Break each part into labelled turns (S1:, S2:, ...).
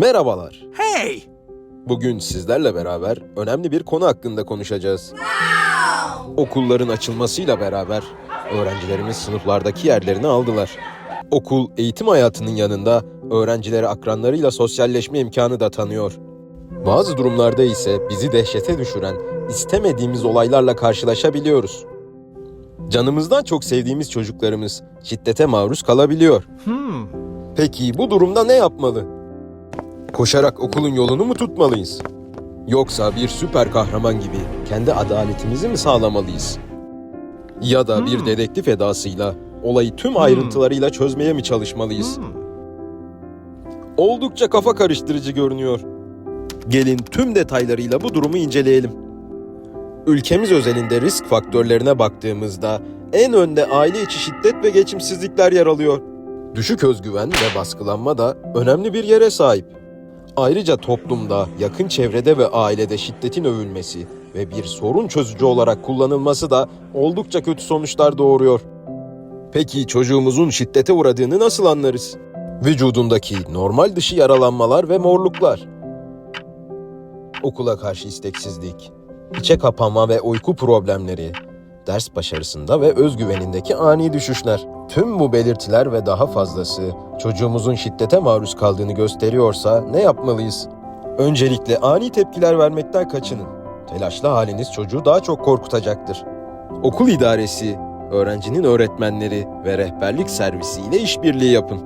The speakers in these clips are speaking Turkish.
S1: Merhabalar.
S2: Hey!
S1: Bugün sizlerle beraber önemli bir konu hakkında konuşacağız. Okulların açılmasıyla beraber öğrencilerimiz sınıflardaki yerlerini aldılar. Okul eğitim hayatının yanında öğrencilere akranlarıyla sosyalleşme imkanı da tanıyor. Bazı durumlarda ise bizi dehşete düşüren istemediğimiz olaylarla karşılaşabiliyoruz. Canımızdan çok sevdiğimiz çocuklarımız şiddete maruz kalabiliyor.
S2: Hmm.
S1: Peki bu durumda ne yapmalı? Koşarak okulun yolunu mu tutmalıyız? Yoksa bir süper kahraman gibi kendi adaletimizi mi sağlamalıyız? Ya da bir
S2: Hmm.
S1: dedektif edasıyla olayı tüm ayrıntılarıyla çözmeye mi çalışmalıyız?
S2: Hmm.
S1: Oldukça kafa karıştırıcı görünüyor. Gelin tüm detaylarıyla bu durumu inceleyelim. Ülkemiz özelinde risk faktörlerine baktığımızda en önde aile içi şiddet ve geçimsizlikler yer alıyor. Düşük özgüven ve baskılanma da önemli bir yere sahip. Ayrıca toplumda, yakın çevrede ve ailede şiddetin övülmesi ve bir sorun çözücü olarak kullanılması da oldukça kötü sonuçlar doğuruyor. Peki çocuğumuzun şiddete uğradığını nasıl anlarız? Vücudundaki normal dışı yaralanmalar ve morluklar. Okula karşı isteksizlik, içe kapanma ve uyku problemleri, ders başarısında ve özgüvenindeki ani düşüşler. Tüm bu belirtiler ve daha fazlası çocuğumuzun şiddete maruz kaldığını gösteriyorsa ne yapmalıyız? Öncelikle ani tepkiler vermekten kaçının. Telaşlı haliniz çocuğu daha çok korkutacaktır. Okul idaresi, öğrencinin öğretmenleri ve rehberlik servisi ile işbirliği yapın.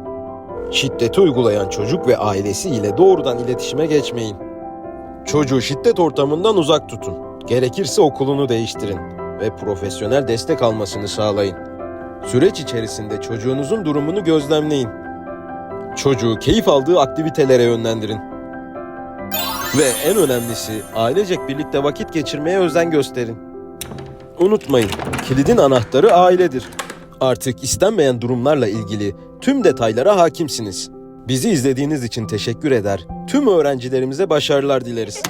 S1: Şiddeti uygulayan çocuk ve ailesi ile doğrudan iletişime geçmeyin. Çocuğu şiddet ortamından uzak tutun. Gerekirse okulunu değiştirin ve profesyonel destek almasını sağlayın. Süreç içerisinde çocuğunuzun durumunu gözlemleyin. Çocuğu keyif aldığı aktivitelere yönlendirin. Ve en önemlisi ailecek birlikte vakit geçirmeye özen gösterin. Unutmayın, kilidin anahtarı ailedir. Artık istenmeyen durumlarla ilgili tüm detaylara hakimsiniz. Bizi izlediğiniz için teşekkür eder. Tüm öğrencilerimize başarılar dileriz.